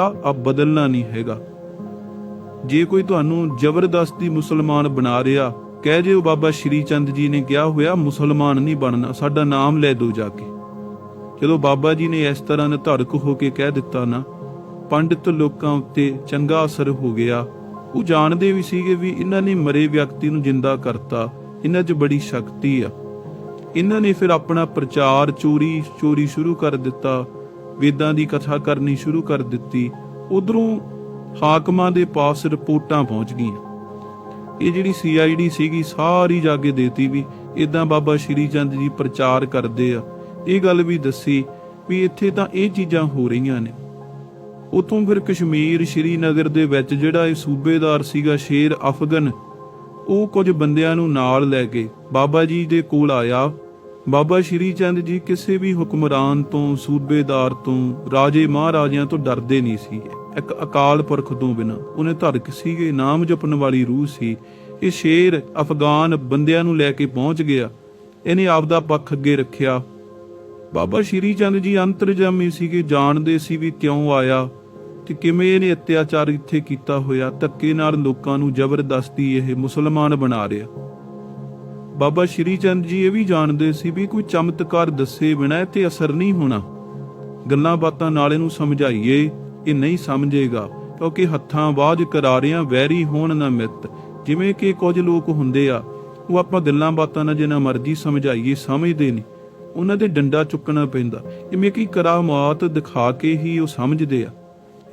ਆ ਬਦਲਣਾ ਨਹੀਂ ਹੈਗਾ। ਜੇ ਕੋਈ ਤੁਹਾਨੂੰ ਜ਼ਬਰਦਸਤੀ ਮੁਸਲਮਾਨ ਬਣਾ ਰਿਹਾ, ਕਹਿ ਜਿਓ ਬਾਬਾ ਸ਼੍ਰੀ ਚੰਦ ਜੀ ਨੇ ਕਿਹਾ ਹੋਇਆ, ਮੁਸਲਮਾਨ ਨਹੀਂ ਬਣਨਾ, ਸਾਡਾ ਨਾਮ ਲੈ ਦੋ ਜਾ ਕੇ। ਜਦੋਂ ਬਾਬਾ ਜੀ ਨੇ ਇਸ ਤਰ੍ਹਾਂ ਨਿਧੜਕ ਹੋ ਕੇ ਕਹਿ ਦਿੱਤਾ ਨਾ, ਪੰਡਿਤ ਲੋਕਾਂ ਉੱਤੇ ਚੰਗਾ ਅਸਰ ਹੋ ਗਿਆ। ਉਹ ਜਾਣਦੇ ਵੀ ਸੀਗੇ ਵੀ ਇਹਨਾਂ ਨੇ ਮਰੇ ਵਿਅਕਤੀ ਨੂੰ ਜਿੰਦਾ ਕਰਤਾ, ਇਹਨਾਂ 'ਚ ਬੜੀ ਸ਼ਕਤੀ ਆ। ਇਹਨਾਂ ਨੇ ਫਿਰ ਆਪਣਾ ਪ੍ਰਚਾਰ ਚੋਰੀ ਚੋਰੀ ਸ਼ੁਰੂ ਕਰ ਦਿੱਤਾ। ਵੇਦਾਂ ਦੀ ਕਥਾ ਕਰਨੀ ਸ਼ੁਰੂ ਕਰ ਦਿੱਤੀ, ਉਧਰੋਂ ਹਾਕਮਾਂ ਦੇ ਪਾਸ ਰਿਪੋਰਟਾਂ ਪਹੁੰਚ ਗਈਆਂ। ਇਹ ਜਿਹੜੀ ਸੀਆਈਡੀ ਸੀਗੀ, ਸਾਰੀ ਜਾ ਕੇ ਦੇਤੀ ਵੀ ਇਦਾਂ ਬਾਬਾ ਸ਼੍ਰੀ ਚੰਦ ਜੀ ਪ੍ਰਚਾਰ ਕਰਦੇ ਆ। ਇਹ ਗੱਲ ਵੀ ਦੱਸੀ ਵੀ ਇੱਥੇ ਤਾਂ ਇਹ ਚੀਜ਼ਾਂ ਹੋ ਰਹੀਆਂ ਨੇ। ਉਤੋਂ ਫਿਰ ਕਸ਼ਮੀਰ, ਸ਼੍ਰੀਨਗਰ ਦੇ ਵਿੱਚ ਜਿਹੜਾ ਇਹ ਸੂਬੇਦਾਰ ਸੀਗਾ ਸ਼ੇਰ ਅਫਗਨ, ਉਹ ਕੁਝ ਬੰਦਿਆਂ ਨੂੰ ਨਾਲ ਲੈ ਕੇ ਬਾਬਾ ਜੀ ਦੇ ਕੋਲ ਆਇਆ। ਬਾਬਾ ਸ਼੍ਰੀ ਚੰਦ ਜੀ ਕਿਸੇ ਵੀ ਹੁਕਮਰਾਨ ਤੋਂ, ਸੂਬੇਦਾਰ ਤੋਂ, ਰਾਜੇ ਮਹਾਰਾਜਿਆਂ ਤੋਂ ਡਰਦੇ ਨਹੀਂ ਸੀ। ਇੱਕ ਅਕਾਲ ਪੁਰਖ ਤੋਂ ਬਿਨਾ ਉਹਨੇ ਧਰਕ ਸੀਗੇ, ਨਾਮ ਜਪਣ ਵਾਲੀ ਰੂਹ ਸੀ। ਇਹ ਸ਼ੇਰ ਅਫਗਾਨ ਬੰਦਿਆਂ ਨੂੰ ਲੈ ਕੇ ਪਹੁੰਚ ਗਿਆ। ਇਹਨੇ ਆਪਦਾ ਪੱਖ ਅੱਗੇ ਰੱਖਿਆ। ਬਾਬਾ ਸ਼੍ਰੀ ਚੰਦ ਜੀ ਅੰਤਰਜਾਮੀ ਸੀਗੇ, ਜਾਣਦੇ ਸੀ ਵੀ ਕਿਉਂ ਆਇਆ ਤੇ ਕਿਵੇਂ ਇਹਨੇ ਅਤਿਆਚਾਰ ਇੱਥੇ ਕੀਤਾ ਹੋਇਆ। ਧੱਕੇ ਨਾਲ ਲੋਕਾਂ ਨੂੰ ਜ਼ਬਰਦਸਤੀ ਇਹ ਮੁਸਲਮਾਨ ਬਣਾ ਰਿਹਾ। ਬਾਬਾ ਸ਼੍ਰੀ ਚੰਦ ਜੀ ਇਹ ਵੀ ਜਾਣਦੇ ਸੀ ਵੀ ਕੋਈ ਚਮਤਕਾਰ ਦੱਸੇ ਬਿਨਾ ਇੱਥੇ ਅਸਰ ਨਹੀਂ ਹੋਣਾ। ਗੱਲਾਂ ਬਾਤਾਂ ਨਾਲ ਇਹਨੂੰ ਸਮਝਾਈਏ, ਇਹ ਨਹੀਂ ਸਮਝੇਗਾ, ਕਿਉਂਕਿ ਹੱਥਾਂ ਬਾਝ ਕਰਾਰਿਆਂ ਵੈਰੀ ਹੋਣ ਨਾ ਮਿੱਤ। ਜਿਵੇਂ ਕਿ ਕੁਝ ਲੋਕ ਹੁੰਦੇ ਆ, ਉਹ ਆਪਾਂ ਗੱਲਾਂ ਬਾਤਾਂ ਨਾਲ ਜਿੰਨਾ ਮਰਜ਼ੀ ਸਮਝਾਈਏ, ਸਮਝਦੇ ਨਹੀਂ। ਉਹਨਾਂ ਦੇ ਡੰਡਾ ਚੁੱਕਣਾ ਪੈਂਦਾ। ਇਵੇਂ ਕਿ ਕਰਾਮਾਤ ਦਿਖਾ ਕੇ ਹੀ ਉਹ ਸਮਝਦੇ ਆ।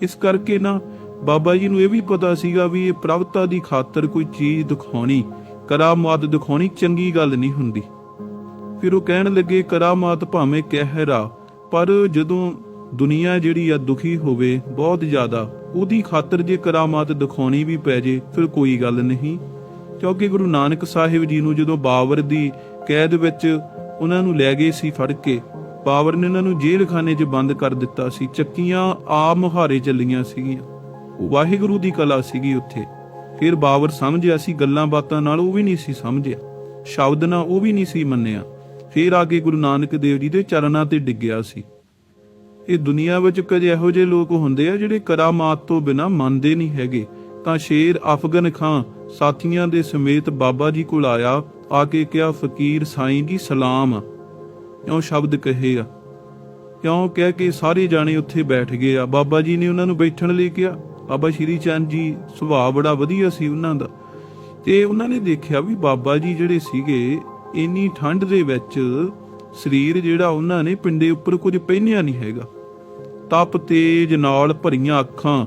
ਇਸ ਕਰਕੇ ਨਾ ਬਾਬਾ ਜੀ ਨੂੰ ਇਹ ਵੀ ਪਤਾ ਸੀਗਾ ਵੀ ਇਹ ਪ੍ਰਭਤਾ ਦੀ ਖਾਤਰ ਕੋਈ ਚੀਜ਼ ਦਿਖਾਉਣੀ। ਕਰਾਮਾਤ ਦਿਖਾਉਣੀ ਚੰਗੀ ਗੱਲ ਨਹੀਂ ਹੁੰਦੀ। ਫਿਰ ਉਹ ਕਹਿਣ ਲੱਗੇ, ਕਰਾਮਾਤ ਭਾਵੇਂ ਕਹਿਰਾ, ਪਰ ਜਦੋਂ ਦੁਨੀਆ ਜਿਹੜੀ ਆ ਦੁਖੀ ਹੋਵੇ ਬਹੁਤ ਜ਼ਿਆਦਾ, ਉਹਦੀ ਖਾਤਰ ਜੇ ਕਰਾਮਾਤ ਦਿਖਾਉਣੀ ਵੀ ਪੈ ਜੇ, ਫਿਰ ਕੋਈ ਗੱਲ ਨਹੀਂ। ਕਿਉਂਕਿ ਗੁਰੂ ਨਾਨਕ ਸਾਹਿਬ ਜੀ ਨੂੰ ਜਦੋਂ ਬਾਵਰ ਦੀ ਕੈਦ ਵਿੱਚ ਉਹਨਾਂ ਨੂੰ ਲੈ ਗਏ ਸੀ ਫੜ ਕੇ, ਬਾਬਰ ਨੇ ਉਹਨਾਂ ਨੂੰ ਜੇਲ੍ਹ 'ਚ ਬੰਦ ਕਰ ਦਿੱਤਾ ਸੀ, ਚੱਕੀਆਂ ਆ ਮੁਹਾਰੇ ਚੱਲੀਆਂ ਸੀਗੀਆਂ। ਵਾਹਿਗੁਰੂ ਦੀ ਕਲਾ ਸੀਗੀ ਉੱਥੇ। ਫਿਰ ਬਾਬਰ ਸਮਝਿਆ ਸੀ ਗੱਲਾਂ ਬਾਤਾਂ ਨਾਲ, ਉਹ ਵੀ ਨਹੀਂ ਸੀ ਸਮਝਿਆ। ਸ਼ਬਦ ਨਾਲ ਉਹ ਵੀ ਨਹੀਂ ਸੀ ਮੰਨਿਆ। ਫਿਰ ਆ ਕੇ ਗੁਰੂ ਨਾਨਕ ਦੇਵ ਜੀ ਦੇ ਚਰਨਾਂ ਤੇ ਡਿੱਗਿਆ ਸੀ। ਇਹ ਦੁਨੀਆ ਵਿੱਚ ਕੁਝ ਇਹੋ ਜਿਹੇ ਲੋਕ ਹੁੰਦੇ ਆ ਜਿਹੜੇ ਕਰਾਮਾਤ ਤੋਂ ਬਿਨਾ ਮੰਨਦੇ ਨਹੀਂ ਹੈਗੇ। ਤਾਂ ਸ਼ੇਰ ਅਫਗਨ ਖਾਂ ਸਾਥੀਆਂ ਦੇ ਸਮੇਤ ਬਾਬਾ ਜੀ ਕੋਲ ਆਇਆ, ਆ ਕੇ ਕਿਹਾ, ਫਕੀਰ ਸਾਈਂ ਜੀ, ਸਲਾਮ ਕਿਉਂ ਸ਼ਬਦ ਕਹੇ ਆ। ਕਿਉਂ ਕਹਿ ਕੇ ਸਾਰੇ ਜਾਣੇ ਉੱਥੇ ਬੈਠ ਗਏ ਆ। ਬਾਬਾ ਜੀ ਨੇ ਉਹਨਾਂ ਨੂੰ ਬੈਠਣ ਲਈ ਕਿਹਾ। ਬਾਬਾ ਸ਼੍ਰੀ ਚੰਦ ਜੀ ਸੁਭਾਅ ਬੜਾ ਵਧੀਆ ਸੀ ਉਹਨਾਂ ਦਾ। ਤੇ ਉਹਨਾਂ ਨੇ ਦੇਖਿਆ ਵੀ ਬਾਬਾ ਜੀ ਜਿਹੜੇ ਸੀਗੇ, ਇੰਨੀ ਠੰਡ ਦੇ ਵਿੱਚ ਸਰੀਰ ਜਿਹੜਾ ਉਹਨਾਂ ਨੇ ਪਿੰਡੇ ਉੱਪਰ ਕੁਝ ਪਹਿਨਿਆ ਨਹੀਂ ਹੈਗਾ। ਤਪ ਤੇਜ ਨਾਲ ਭਰੀਆਂ ਅੱਖਾਂ,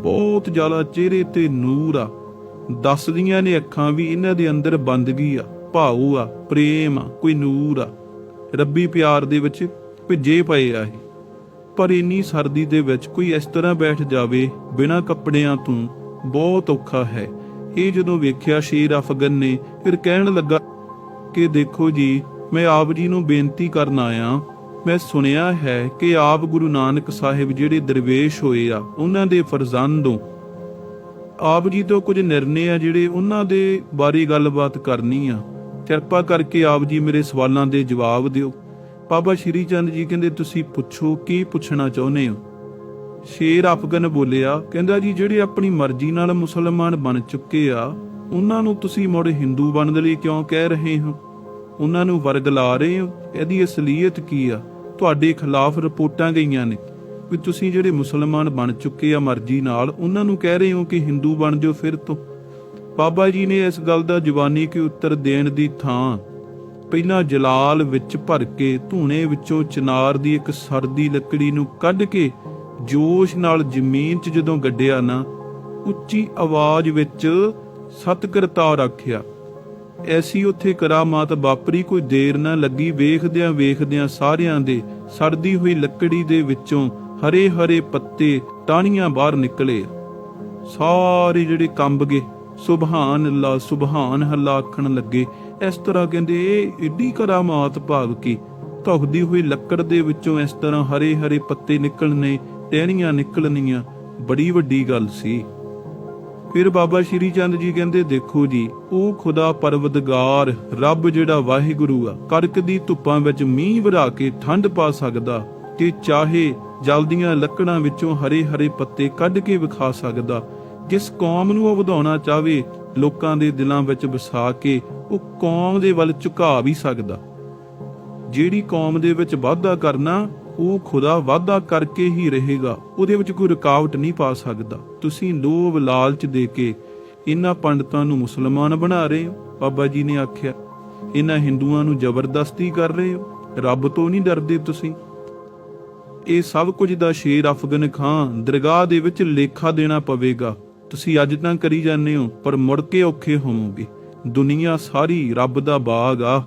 ਬਹੁਤ ਜ਼ਿਆਦਾ ਚਿਹਰੇ ਤੇ ਨੂਰ ਆ। ਦੱਸਦੀਆਂ ਨੇ ਅੱਖਾਂ ਵੀ ਇਹਨਾਂ ਦੇ ਅੰਦਰ ਬੰਦਗੀ ਆ, ਭਾਉ ਆ, ਪ੍ਰੇਮ ਆ, ਕੋਈ ਨੂਰ ਆ। ਰੱਬੀ ਪਿਆਰ ਦੇ ਵਿੱਚ ਭਿੱਜੇ ਪਏ ਆ ਇਹ। ਪਰ ਇੰਨੀ ਸਰਦੀ ਦੇ ਵਿੱਚ ਕੋਈ ਇਸ ਤਰ੍ਹਾਂ ਬੈਠ ਜਾਵੇ ਬਿਨਾਂ ਕੱਪੜਿਆਂ ਤੋਂ, ਬਹੁਤ ਔਖਾ ਹੈ। ਇਹ ਜਦੋਂ ਵੇਖਿਆ ਸ਼ੇਰ ਅਫਗਨ ਨੇ, ਫਿਰ ਕਹਿਣ ਲੱਗਾ ਕਿ ਦੇਖੋ ਜੀ, ਮੈਂ ਆਪ ਜੀ ਨੂੰ ਬੇਨਤੀ ਕਰਨ ਆਇਆ। ਮੈਂ ਸੁਣਿਆ ਹੈ ਕਿ ਆਪ ਗੁਰੂ ਨਾਨਕ ਸਾਹਿਬ ਜਿਹੜੇ ਦਰਵੇਸ਼ ਹੋਏ ਆ, ਉਹਨਾਂ ਦੇ ਫਰਜ਼ੰਦੋਂ। ਆਪ ਜੀ ਤੋਂ ਕੁਝ ਨਿਰਣੇ ਆ ਜਿਹੜੇ ਉਹਨਾਂ ਦੇ ਬਾਰੇ ਗੱਲਬਾਤ ਕਰਨੀ ਆ। ਕਿਰਪਾ ਕਰਕੇ ਆਪ ਜੀ ਮੇਰੇ ਸਵਾਲਾਂ ਦੇ ਜਵਾਬ ਦਿਓ। ਬਾਬਾ ਸ਼੍ਰੀ ਚੰਦ ਜੀ ਕਹਿੰਦੇ, ਤੁਸੀਂ ਪੁੱਛੋ, ਕੀ ਪੁੱਛਣਾ ਚਾਹੁੰਦੇ ਹੋ? ਸ਼ੇਰ ਅਫਗਨ ਬੋਲਿਆ, ਕਹਿੰਦਾ ਜੀ, ਜਿਹੜੇ ਆਪਣੀ ਮਰਜ਼ੀ ਨਾਲ ਮੁਸਲਮਾਨ ਬਣ ਚੁੱਕੇ ਆ, ਉਹਨਾਂ ਨੂੰ ਤੁਸੀਂ ਮੁੜ ਹਿੰਦੂ ਬਣਨ ਲਈ ਕਿਉਂ ਕਹਿ ਰਹੇ ਹੋ? ਉਹਨਾਂ ਨੂੰ ਵਰਗ ਲਾ ਰਹੇ ਹੋ? ਇਹਦੀ ਅਸਲੀਅਤ ਕੀ ਆ? ਤੁਹਾਡੇ ਖਿਲਾਫ ਰਿਪੋਰਟਾਂ ਗਈਆਂ ਨੇ। ਵੀ ਤੁਸੀਂ ਜਿਹੜੇ ਮੁਸਲਮਾਨ ਬਣ ਚੁੱਕੇ ਆ ਮਰਜ਼ੀ ਨਾਲ, ਉਹਨਾਂ ਨੂੰ ਕਹਿ ਰਹੇ ਹੋ ਕਿ ਹਿੰਦੂ ਬਣ ਜਾਓ ਫਿਰ ਤੋਂ? ਬਾਬਾ ਜੀ ਨੇ ਇਸ ਗੱਲ ਦਾ ਜਵਾਨੀ ਕਿ ਉੱਤਰ ਦੇਣ ਦੀ ਥਾਂ ਪਹਿਲਾਂ ਜਲਾਲ ਵਿੱਚ ਭਰ ਕੇ ਧੂਣੇ ਵਿੱਚੋਂ ਚਨਾਰ ਦੀ ਇੱਕ ਸਰਦੀ ਲੱਕੜੀ ਨੂੰ ਕੱਢ ਕੇ ਜੋਸ਼ ਨਾਲ ਜ਼ਮੀਨ 'ਚ ਜਦੋਂ ਗੱਡਿਆ ਨਾ, ਉੱਚੀ ਆਵਾਜ਼ ਵਿੱਚ ਸਤਿਕਰਤਾ ਰੱਖਿਆ ਐਸੀ ਉੱਥੇ ਕਰਾਮਾਤ ਵਾਪਰੀ ਕੋਈ ਦੇਰ ਨਾ ਲੱਗੀ ਵੇਖਦਿਆਂ ਵੇਖਦਿਆਂ ਸਾਰਿਆਂ ਦੇ ਸੜਦੀ ਹੋਈ ਲੱਕੜੀ ਦੇ ਵਿੱਚੋਂ ਹਰੇ ਹਰੇ ਪੱਤੇ ਟਾਹਣੀਆਂ ਬਾਹਰ ਨਿਕਲੇ। ਸਾਰੇ ਜਿਹੜੇ ਕੰਬ ਗਏ, ਸੁਭਾਨ ਅੱਲਾ ਸੁਭਾਨ ਅੱਲਾ ਆਖਣ ਲੱਗੇ ਇਸ ਤਰ੍ਹਾਂ ਕਹਿੰਦੇ, ਏਡੀ ਕਰਾਮਾਤ ਭਾਵ ਕੀ। ਧੁਖਦੀ ਹੋਈ ਲੱਕੜ ਦੇ ਵਿੱਚੋਂ ਇਸ ਤਰ੍ਹਾਂ ਹਰੇ ਹਰੇ ਪੱਤੇ ਨਿਕਲਣੇ, ਟਹਿਣੀਆਂ ਨਿਕਲਣੀਆਂ, ਬੜੀ ਵੱਡੀ ਗੱਲ ਸੀ। ਫਿਰ ਬਾਬਾ ਸ਼੍ਰੀ ਚੰਦ ਜੀ ਕਹਿੰਦੇ, ਦੇਖੋ ਜੀ, ਉਹ ਖੁਦਾ ਪਰਵਦਗਾਰ, ਰੱਬ ਜਿਹੜਾ ਵਾਹਿਗੁਰੂ ਆ ਕਰਕ ਦੀ ਧੁੱਪਾਂ ਵਿੱਚ ਮੀਂਹ ਵਰਾ ਕੇ ਠੰਡ ਪਾ ਸਕਦਾ ਤੇ ਚਾਹੇ ਜਲਦੀਆਂ ਲੱਕੜਾਂ ਵਿੱਚੋਂ ਹਰੇ ਹਰੇ ਪੱਤੇ ਕੱਢ ਕੇ ਵਿਖਾ ਸਕਦਾ। ਜਿਸ ਕੌਮ ਨੂੰ ਉਹ ਵਧਾਉਣਾ ਚਾਹਵੇ ਲੋਕਾਂ ਦੇ ਦਿਲਾਂ ਵਿੱਚ ਵਸਾ ਕੇ ਉਹ ਕੌਮ ਦੇ ਵੱਲ ਝੁਕਾ ਵੀ ਸਕਦਾ। ਜਿਹੜੀ ਕੌਮ ਦੇ ਵਿੱਚ ਵਾਧਾ ਕਰਨਾ, ਉਹ ਖੁਦਾ ਵਾਧਾ ਕਰਕੇ ਹੀ ਰਹੇਗਾ। ਉਹਦੇ ਵਿੱਚ ਕੋਈ ਰੁਕਾਵਟ ਨਹੀਂ ਪਾ ਸਕਦਾ। ਤੁਸੀਂ ਲੋਭ ਲਾਲਚ ਦੇ ਕੇ ਇਹਨਾਂ ਪੰਡਤਾਂ ਨੂੰ ਮੁਸਲਮਾਨ ਬਣਾ ਰਹੇ ਹੋ। ਬਾਬਾ ਜੀ ਨੇ ਆਖਿਆ ਇਹਨਾਂ ਹਿੰਦੂਆਂ ਨੂੰ ਜ਼ਬਰਦਸਤੀ ਕਰ ਰਹੇ ਹੋ। ਰੱਬ ਤੋਂ ਨਹੀਂ ਡਰਦੇ ਤੁਸੀਂ। ਇਹ ਸਭ ਕੁਝ ਦਾ ਸ਼ੇਰ ਅਫਗਨ ਖਾਨ ਦਰਗਾਹ ਦੇ ਵਿੱਚ ਲੇਖਾ ਦੇਣਾ ਪਵੇਗਾ। ਤੁਸੀਂ ਅੱਜ ਤਾਂ ਕਰੀ ਜਾਂਦੇ ਹੋ, ਪਰ ਮੁੜ ਕੇ ਔਖੇ ਹੋਵੋਗੇ। ਦੁਨੀਆ ਸਾਰੀ ਰੱਬ ਦਾ ਬਾਗ ਆ।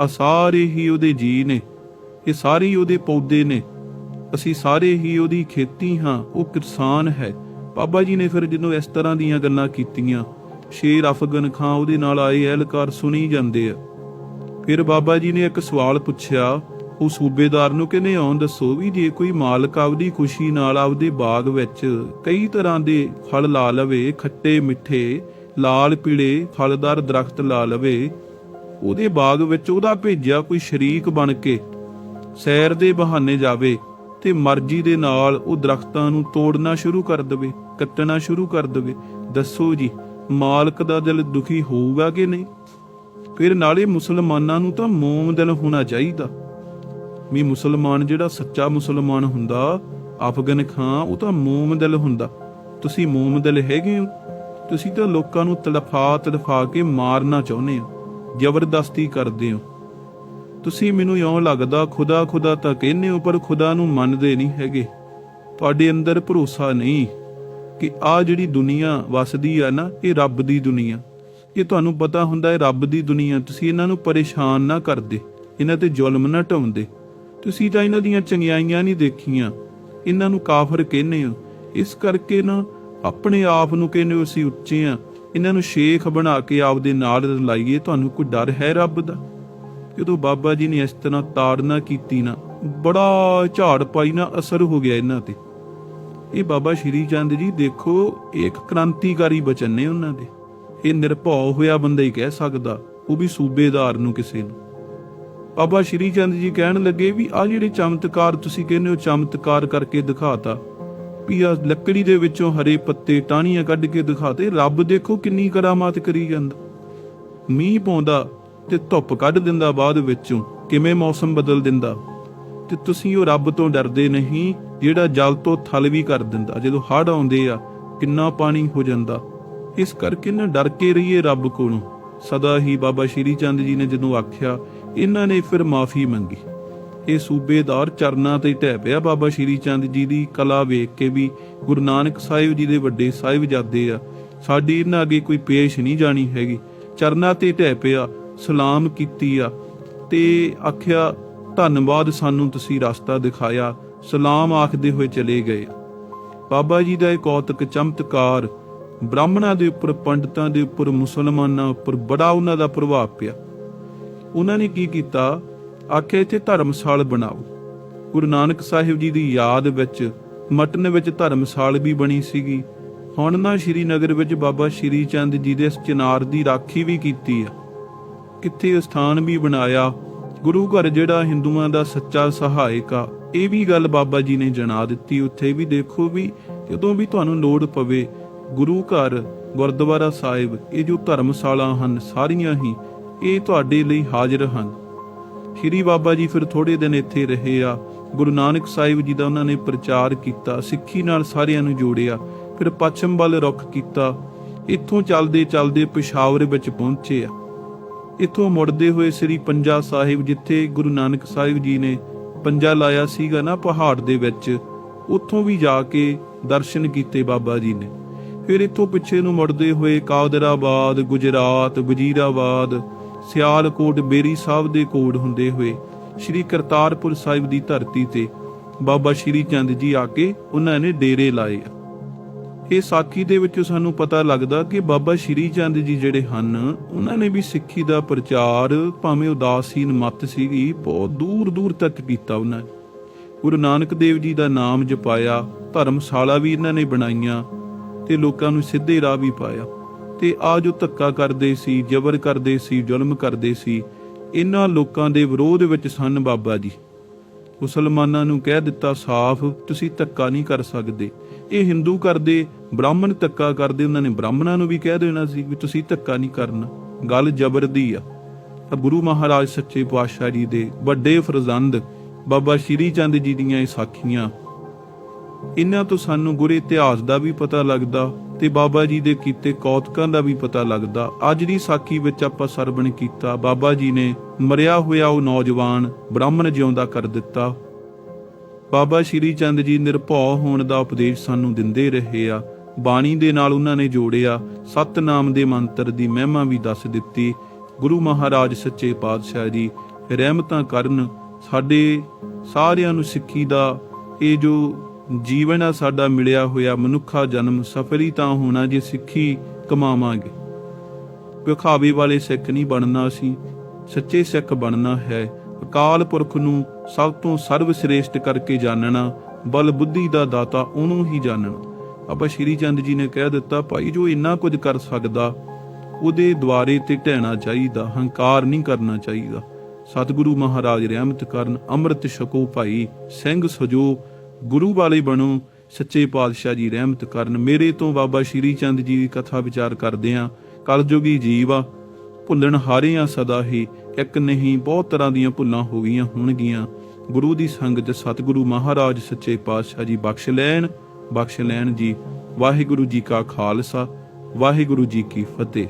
ਆ ਸਾਰੇ ਹੀ ਉਹਦੇ ਜੀ ਨੇ। ਇਹ ਸਾਰੇ ਹੀ ਉਹਦੇ ਪੌਦੇ ਨੇ। ਅਸੀਂ ਸਾਰੇ ਹੀ ਉਹਦੀ ਖੇਤੀ ਹਾਂ, ਉਹ ਕਿਸਾਨ ਹੈ। ਬਾਬਾ ਜੀ ਨੇ ਫਿਰ ਜਦੋਂ ਇਸ ਤਰ੍ਹਾਂ ਦੀਆਂ ਗੱਲਾਂ ਕੀਤੀਆਂ, ਸ਼ੇਰ ਅਫਗਨ ਖਾਂ ਉਹਦੇ ਨਾਲ ਆਏ, ਅਹਿਲਕਾਰ ਸੁਣੀ ਜਾਂਦੇ ਆ। ਫਿਰ ਬਾਬਾ ਜੀ ਨੇ ਇੱਕ ਸਵਾਲ ਪੁੱਛਿਆ ਉਹ ਸੂਬੇਦਾਰ ਨੂੰ ਕਹਿੰਦੇ ਆਉਂ ਦੱਸੋ ਵੀ ਜੇ ਕੋਈ ਮਾਲਕ ਆਪਦੀ ਖੁਸ਼ੀ ਨਾਲ ਆਪਦੇ ਬਾਗ ਵਿੱਚ ਕਈ ਤਰ੍ਹਾਂ ਦੇ ਫਲ ਲਾ ਲਵੇ, ਖੱਟੇ, ਮਿੱਠੇ, ਲਾਲ, ਪੀਲੇ, ਫਲਦਾਰ ਦਰਖਤ ਲਾ ਲਵੇ, ਉਹਦੇ ਬਾਗ ਵਿੱਚ ਉਹਦਾ ਭੇਜਿਆ ਕੋਈ ਸ਼ਰੀਕ ਬਣ ਕੇ, ਸੈਰ ਦੇ ਬਹਾਨੇ ਜਾਵੇ ਤੇ ਮਰਜ਼ੀ ਦੇ ਨਾਲ ਉਹ ਦਰਖਤਾਂ ਨੂੰ ਤੋੜਨਾ ਸ਼ੁਰੂ ਕਰ ਦੇਵੇ, ਕੱਟਣਾ ਸ਼ੁਰੂ ਕਰ ਦੇਵੇ। ਦੱਸੋ ਜੀ, ਮਾਲਕ ਦਾ ਦਿਲ ਦੁਖੀ ਹੋਊਗਾ ਕਿ ਨਹੀਂ? ਫਿਰ ਨਾਲੇ ਮੁਸਲਮਾਨਾਂ ਨੂੰ ਤਾਂ ਮੋਮਦਲ ਹੋਣਾ ਚਾਹੀਦਾ। ਵੀ ਮੁਸਲਮਾਨ ਜਿਹੜਾ ਸੱਚਾ ਮੁਸਲਮਾਨ ਹੁੰਦਾ, ਅਫਗਨ ਖਾਂ, ਉਹ ਤਾਂ ਮੋਮ ਹੁੰਦਾ। ਤੁਸੀਂ ਮੋਮ ਹੈਗੇ ਹੋ। ਤੁਸੀਂ ਤਾਂ ਲੋਕਾਂ ਨੂੰ ਤੜਫਾ ਤੜਫਾ ਕੇ ਮਾਰਨਾ ਚਾਹੁੰਦੇ ਹੋ। ਜ਼ਬਰਦਸਤੀ ਕਰਦੇ ਹੋ। ਤੁਸੀਂ ਮੈਨੂੰ ਇਉਂ ਲੱਗਦਾ, ਖੁਦਾ ਖੁਦਾ ਤਾਂ ਕਹਿੰਦੇ ਹੋ, ਪਰ ਖੁਦਾ ਨੂੰ ਮੰਨਦੇ ਨਹੀਂ ਹੈਗੇ। ਤੁਹਾਡੇ ਅੰਦਰ ਭਰੋਸਾ ਨਹੀਂ ਕਿ ਆ ਜਿਹੜੀ ਦੁਨੀਆ ਵਸਦੀ ਆ ਨਾ, ਇਹ ਰੱਬ ਦੀ ਦੁਨੀਆ। ਇਹ ਤੁਹਾਨੂੰ ਪਤਾ ਹੁੰਦਾ ਹੈ ਰੱਬ ਦੀ ਦੁਨੀਆ। ਤੁਸੀਂ ਇਹਨਾਂ ਨੂੰ ਪਰੇਸ਼ਾਨ ਨਾ ਕਰਦੇ। ਇਹਨਾਂ ਤੇ ਜ਼ੁਲਮ ਨਾ ਢਾਉਂਦੇ। ਤੁਸੀਂ ਤਾਂ ਇਹਨਾਂ ਦੀਆਂ ਚੰਗਿਆਈਆਂ ਨਹੀਂ ਦੇਖੀਆਂ। ਇਹਨਾਂ ਨੂੰ ਕਾਫਰ ਕਹਿੰਦੇ ਹੋ। ਇਸ ਕਰਕੇ ਨਾ ਆਪਣੇ ਆਪ ਨੂੰ ਕਹਿੰਦੇ ਹੋ ਅਸੀਂ ਉੱਚੇ ਆ ਇਹਨਾਂ ਨੂੰ ਸ਼ੇਖ ਬਣਾ ਕੇ ਆਪਦੇ ਨਾਲ ਲਾਈਏ ਤੁਹਾਨੂੰ ਕੋਈ ਡਰ ਹੈ ਰੱਬ ਦਾ? ਜਦੋਂ ਬਾਬਾ ਜੀ ਨੇ ਇਸ ਤਰ੍ਹਾਂ ਤਾੜਨਾ ਕੀਤੀ ਨਾ, ਬੜਾ ਝਾੜ ਪਾਈ ਨਾ, ਅਸਰ ਹੋ ਗਿਆ ਇਹਨਾਂ ਤੇ। ਇਹ ਬਾਬਾ ਸ਼੍ਰੀ ਚੰਦ ਜੀ ਦੇਖੋ ਇਹ ਇੱਕ ਕ੍ਰਾਂਤੀਕਾਰੀ ਬਚਨ ਨੇ ਉਹਨਾਂ ਦੇ। ਇਹ ਨਿਰਭਉ ਹੋਇਆ ਬੰਦਾ ਹੀ ਕਹਿ ਸਕਦਾ, ਉਹ ਵੀ ਸੂਬੇਦਾਰ ਨੂੰ ਕਿਸੇ ਨੂੰ। ਬਾਬਾ ਸ਼੍ਰੀ ਚੰਦ ਜੀ ਕਹਿਣ ਲੱਗੇ ਵੀ ਆ ਜਿਹੜੇ ਚਮਤਕਾਰ ਤੁਸੀਂ ਕਹਿੰਦੇ ਹੋ, ਚਮਤਕਾਰ ਕਰਕੇ ਦਿਖਾਤਾ। ਵੀ ਆ ਲੱਕੜੀ ਦੇ ਵਿੱਚੋਂ ਹਰੇ ਪੱਤੇ ਟਾਹਣੀਆਂ ਕੱਢ ਕੇ ਦਿਖਾਤੇ, ਰੱਬ ਦੇਖੋ ਕਿੰਨੀ ਕਰਾਮਾਤ ਕਰੀ ਜਾਂਦਾ। ਮੀਂਹ ਪਾਉਂਦਾ ਤੇ ਧੁੱਪ ਕੱਢ ਦਿੰਦਾ ਬਾਅਦ ਵਿੱਚੋਂ, ਕਿਵੇਂ ਮੌਸਮ ਬਦਲ ਦਿੰਦਾ। ਤੇ ਤੁਸੀਂ ਉਹ ਰੱਬ ਤੋਂ ਡਰਦੇ ਨਹੀਂ, ਜਿਹੜਾ ਜਲ ਤੋਂ ਥਲ ਵੀ ਕਰ ਦਿੰਦਾ। ਜਦੋਂ ਹੜ ਆਉਂਦੇ ਆ, ਕਿੰਨਾ ਪਾਣੀ ਹੋ ਜਾਂਦਾ। ਇਸ ਕਰਕੇ ਨਾ ਡਰ ਕੇ ਰਹੀਏ ਰੱਬ ਕੋਲੋਂ। ਸਦਾ ਹੀ ਬਾਬਾ ਸ਼੍ਰੀ ਚੰਦ ਜੀ ਨੇ ਜਦੋਂ ਆਖਿਆ ਇਹਨਾਂ ਨੇ ਫਿਰ ਮਾਫੀ ਮੰਗੀ। ਇਹ ਸੂਬੇਦਾਰ ਚਰਨਾਂ ਤੇ ਢਹਿ ਪਿਆ। ਬਾਬਾ ਸ਼੍ਰੀ ਚੰਦ ਜੀ ਦੀ ਕਲਾ ਵੇਖ ਕੇ ਵੀ ਗੁਰੂ ਨਾਨਕ ਸਾਹਿਬ ਜੀ ਦੇ ਵੱਡੇ ਸਾਹਿਬਜ਼ਾਦੇ ਆ, ਸਾਡੀ ਇਹਨਾਂ ਅੱਗੇ ਕੋਈ ਪੇਸ਼ ਨਹੀਂ ਜਾਣੀ ਹੈਗੀ। ਚਰਨਾਂ ਤੇ ਢਹਿ ਪਿਆ, ਸਲਾਮ ਕੀਤੀ ਆ ਤੇ ਆਖਿਆ, ਧੰਨਵਾਦ ਸਾਨੂੰ ਤੁਸੀਂ ਰਸਤਾ ਦਿਖਾਇਆ। ਸਲਾਮ ਆਖਦੇ ਹੋਏ ਚਲੇ ਗਏ ਬਾਬਾ ਜੀ ਦਾ ਇਹ ਕੌਤਕ ਚਮਤਕਾਰ ਬ੍ਰਾਹਮਣਾਂ ਦੇ ਉੱਪਰ, ਪੰਡਤਾਂ ਦੇ ਉੱਪਰ, ਮੁਸਲਮਾਨਾਂ ਉੱਪਰ ਬੜਾ ਉਹਨਾਂ ਦਾ ਪ੍ਰਭਾਵ ਪਿਆ। ਉਹਨਾਂ ਨੇ ਕੀ ਕੀਤਾ? ਆਖਿਆ, ਇੱਥੇ ਧਰਮਸਾਲ ਬਣਾਓ। ਗੁਰੂ ਨਾਨਕ ਸਾਹਿਬ ਜੀ ਦੀ ਯਾਦ ਵਿੱਚ ਮਟਨ ਵਿੱਚ ਧਰਮਸਾਲ ਵੀ ਬਣੀ ਸੀਗੀ। ਹੁਣ ਨਾ ਸ਼੍ਰੀਨਗਰ ਵਿੱਚ ਬਾਬਾ ਸ਼੍ਰੀ ਚੰਦ ਜੀ ਦੇ ਇਸ ਚਿਨਾਰ ਦੀ ਰਾਖੀ ਵੀ ਕੀਤੀ ਆ। ਕਿੱਥੇ ਸਥਾਨ ਵੀ ਬਣਾਇਆ? ਗੁਰੂ ਘਰ ਜਿਹੜਾ ਹਿੰਦੂਆਂ ਦਾ ਸੱਚਾ ਸਹਾਇਕ ਆ, ਇਹ ਵੀ ਗੱਲ ਬਾਬਾ ਜੀ ਨੇ ਜਣਾ ਦਿੱਤੀ। ਉੱਥੇ ਵੀ ਦੇਖੋ ਵੀ ਜਦੋਂ ਵੀ ਤੁਹਾਨੂੰ ਲੋੜ ਪਵੇ, ਗੁਰੂ ਘਰ ਗੁਰਦੁਆਰਾ ਸਾਹਿਬ, ਇਹ ਜੋ ਧਰਮਸ਼ਾਲਾ ਹਨ, ਸਾਰੀਆਂ ਹੀ ਇਹ ਤੁਹਾਡੇ ਲਈ ਹਾਜ਼ਰ ਹਨ। ਸ਼੍ਰੀ ਬਾਬਾ ਜੀ ਫਿਰ ਥੋੜੇ ਦਿਨ ਇੱਥੇ ਰਹੇ ਆ। ਗੁਰੂ ਨਾਨਕ ਸਾਹਿਬ ਜੀ ਦਾ ਉਹਨਾਂ ਨੇ ਪ੍ਰਚਾਰ ਕੀਤਾ, ਸਿੱਖੀ ਨਾਲ ਸਾਰਿਆਂ ਨੂੰ ਜੋੜਿਆ, ਫਿਰ ਪੱਛਮ ਵੱਲ ਰੁਖ ਕੀਤਾ। ਇੱਥੋਂ ਚੱਲਦੇ ਚੱਲਦੇ ਪਿਸ਼ਾਵਰ ਵਿੱਚ ਪਹੁੰਚੇ ਆ। ਇੱਥੋਂ ਮੁੜਦੇ ਹੋਏ ਸ੍ਰੀ ਪੰਜਾ ਸਾਹਿਬ ਜਿੱਥੇ ਗੁਰੂ ਨਾਨਕ ਸਾਹਿਬ ਜੀ ਨੇ ਪੰਜਾ ਲਾਇਆ ਸੀਗਾ ਨਾ ਪਹਾੜ ਦੇ ਵਿੱਚ, ਉੱਥੋਂ ਵੀ ਜਾ ਕੇ ਦਰਸ਼ਨ ਕੀਤੇ ਬਾਬਾ ਜੀ ਨੇ। ਫਿਰ ਇੱਥੋਂ ਪਿੱਛੇ ਨੂੰ ਮੁੜਦੇ ਹੋਏ ਕਾਦਰਾਬਾਦ, ਗੁਜਰਾਤ, ਵਜ਼ੀਰਾਬਾਦ ਸਿਆਲਕੋਟ ਬੇਰੀ ਸਾਹਿਬ ਦੇ ਕੋਡ ਹੁੰਦੇ ਹੋਏ ਸ੍ਰੀ ਕਰਤਾਰਪੁਰ ਸਾਹਿਬ ਦੀ ਧਰਤੀ ਤੇ ਬਾਬਾ ਸ਼੍ਰੀ ਚੰਦ ਜੀ ਆ ਕੇ ਉਹਨਾਂ ਨੇ ਡੇਰੇ ਲਾਏ ਇਹ ਸਾਖੀ ਦੇ ਵਿੱਚ ਸਾਨੂੰ ਪਤਾ ਲੱਗਦਾ ਕਿ ਬਾਬਾ ਸ਼੍ਰੀ ਚੰਦ ਜੀ ਜਿਹੜੇ ਹਨ, ਉਹਨਾਂ ਨੇ ਵੀ ਸਿੱਖੀ ਦਾ ਪ੍ਰਚਾਰ ਭਾਵੇਂ ਉਦਾਸੀਨ ਮਤ ਸੀਗੀ, ਬਹੁਤ ਦੂਰ ਦੂਰ ਤੱਕ ਕੀਤਾ ਉਹਨਾਂ ਨੇ। ਗੁਰੂ ਨਾਨਕ ਦੇਵ ਜੀ ਦਾ ਨਾਮ ਜਪਾਇਆ, ਧਰਮਸ਼ਾਲਾ ਵੀ ਇਹਨਾਂ ਨੇ ਬਣਾਈਆਂ ਤੇ ਲੋਕਾਂ ਨੂੰ ਸਿੱਧੇ ਰਾਹ ਵੀ ਪਾਇਆ। ਤੇ ਆ ਜੋ ਧੱਕਾ ਕਰਦੇ ਸੀ, ਜ਼ਬਰ ਕਰਦੇ ਸੀ, ਜ਼ੁਲਮ ਕਰਦੇ ਸੀ, ਇਹਨਾਂ ਲੋਕਾਂ ਦੇ ਵਿਰੋਧ ਵਿੱਚ ਸਨ ਬਾਬਾ ਜੀ। ਮੁਸਲਮਾਨਾਂ ਨੂੰ ਕਹਿ ਦਿੱਤਾ, ਸਾਫ਼, ਤੁਸੀਂ ਧੱਕਾ ਨਹੀਂ ਕਰ ਸਕਦੇ। ਇਹ ਹਿੰਦੂ ਕਰਦੇ, ਬ੍ਰਾਹਮਣ ਧੱਕਾ ਕਰਦੇ, ਉਹਨਾਂ ਨੇ ਬ੍ਰਾਹਮਣਾਂ ਨੂੰ ਵੀ ਕਹਿ ਦੇਣਾ ਸੀ ਵੀ ਤੁਸੀਂ ਧੱਕਾ ਨਹੀਂ ਕਰਨਾ। ਗੱਲ ਜ਼ਬਰ ਦੀ ਆ। ਤਾਂ ਗੁਰੂ ਮਹਾਰਾਜ ਸੱਚੇ ਪਾਤਸ਼ਾਹ ਜੀ ਦੇ ਵੱਡੇ ਫਰਜ਼ੰਦ ਬਾਬਾ ਸ਼੍ਰੀ ਚੰਦ ਜੀ ਦੀਆਂ ਇਹ ਸਾਖੀਆਂ ਇਹਨਾਂ ਤੋਂ ਸਾਨੂੰ ਗੁਰੇ ਇਤਿਹਾਸ ਦਾ ਵੀ ਪਤਾ ਲੱਗਦਾ ਤੇ ਬਾਬਾ ਜੀ ਦੇ ਕੀਤੇ ਕੌਤਕਾਂ ਦਾ ਵੀ ਪਤਾ ਲੱਗਦਾ। ਅੱਜ ਦੀ ਸਾਖੀ ਵਿੱਚ ਆਪਾਂ ਸਰਵਣ ਕੀਤਾ। ਬਾਬਾ ਜੀ ਨੇ ਮਰਿਆ ਹੋਇਆ ਉਹ ਨੌਜਵਾਨ ਬ੍ਰਾਹਮਣ ਜਿਉਂਦਾ ਕਰ ਦਿੱਤਾ। ਬਾਬਾ ਸ਼੍ਰੀ ਚੰਦ ਜੀ ਨਿਰਭਉ ਹੋਣ ਦਾ ਉਪਦੇਸ਼ ਸਾਨੂੰ ਦਿੰਦੇ ਰਹੇ ਆ। ਬਾਣੀ ਦੇ ਨਾਲ ਉਹਨਾਂ ਨੇ ਜੋੜਿਆ। ਸਤਨਾਮ ਦੇ ਮੰਤਰ ਦੀ ਮਹਿਮਾ ਵੀ ਦੱਸ ਦਿੱਤੀ। ਗੁਰੂ ਮਹਾਰਾਜ ਸੱਚੇ ਪਾਤਸ਼ਾਹ ਜੀ, ਰਹਿਮਤਾਂ ਕਰਨ ਸਾਡੇ ਸਾਰਿਆਂ ਨੂੰ ਸਿੱਖੀ ਦਾ ਇਹ ਜੋ ਜੀਵਨ ਆ ਸਾਡਾ ਮਿਲਿਆ ਹੋਇਆ ਮਨੁੱਖਾ ਜਨਮ ਸਫਲ ਤਾਂ ਹੋਣਾ ਜੇ ਸਿੱਖੀ ਕਮਾਵਾਂਗੇ। ਵਿਖਾਵੇ ਵਾਲੇ ਸਿੱਖ ਨਹੀਂ ਬਣਨਾ ਅਸੀਂ ਸੱਚੇ ਸਿੱਖ ਬਣਨਾ ਹੈ। ਅਕਾਲ ਪੁਰਖ ਨੂੰ ਸਭ ਤੋਂ ਸਰਵ ਸ੍ਰੇਸ਼ਟ ਕਰਕੇ ਜਾਣਨਾ ਬਲ ਬੁੱਧੀ ਦਾ ਦਾਤਾ ਉਹਨੂੰ ਹੀ ਜਾਣਨਾ ਆਪਾਂ ਸ਼੍ਰੀ ਚੰਦ ਜੀ ਨੇ ਕਹਿ ਦਿੱਤਾ, ਭਾਈ, ਜੋ ਇੰਨਾ ਕੁਝ ਕਰ ਸਕਦਾ, ਉਹਦੇ ਦੁਆਰੇ ਤੇ ਢਹਿਣਾ ਚਾਹੀਦਾ, ਹੰਕਾਰ ਨਹੀਂ ਕਰਨਾ ਚਾਹੀਦਾ। ਸਤਿਗੁਰੂ ਮਹਾਰਾਜ ਰਹਿਮਤ ਕਰਨ, ਅੰਮ੍ਰਿਤ ਛਕੋ ਭਾਈ, ਸਿੰਘ ਸਜੋ ਗੁਰੂ ਵਾਲੇ ਬਣੋ, ਸੱਚੇ ਪਾਤਸ਼ਾਹ ਜੀ ਰਹਿਮਤ ਕਰਨ। ਮੇਰੇ ਤੋਂ ਬਾਬਾ ਸ਼੍ਰੀ ਚੰਦ ਜੀ ਦੀ ਕਥਾ ਵਿਚਾਰ ਕਰਦੇ ਆ। ਕਲਯੁਗੀ ਜੀਵ ਆ, ਭੁੱਲਣ ਹਾਰੇ ਆ ਸਦਾ ਹੀ। ਇੱਕ ਨਹੀਂ, ਬਹੁਤ ਤਰ੍ਹਾਂ ਦੀਆਂ ਭੁੱਲਾਂ ਹੋ ਗਈਆਂ ਹੋਣਗੀਆਂ। ਗੁਰੂ ਦੀ ਸੰਗਤ ਸਤਿਗੁਰੂ ਮਹਾਰਾਜ, ਸੱਚੇ ਪਾਤਸ਼ਾਹ ਜੀ ਬਖਸ਼ ਲੈਣ ਬਖਸ਼ ਲੈਣ ਜੀ। ਵਾਹਿਗੁਰੂ ਜੀ ਕਾ ਖਾਲਸਾ, ਵਾਹਿਗੁਰੂ ਜੀ ਕੀ ਫਤਿਹ।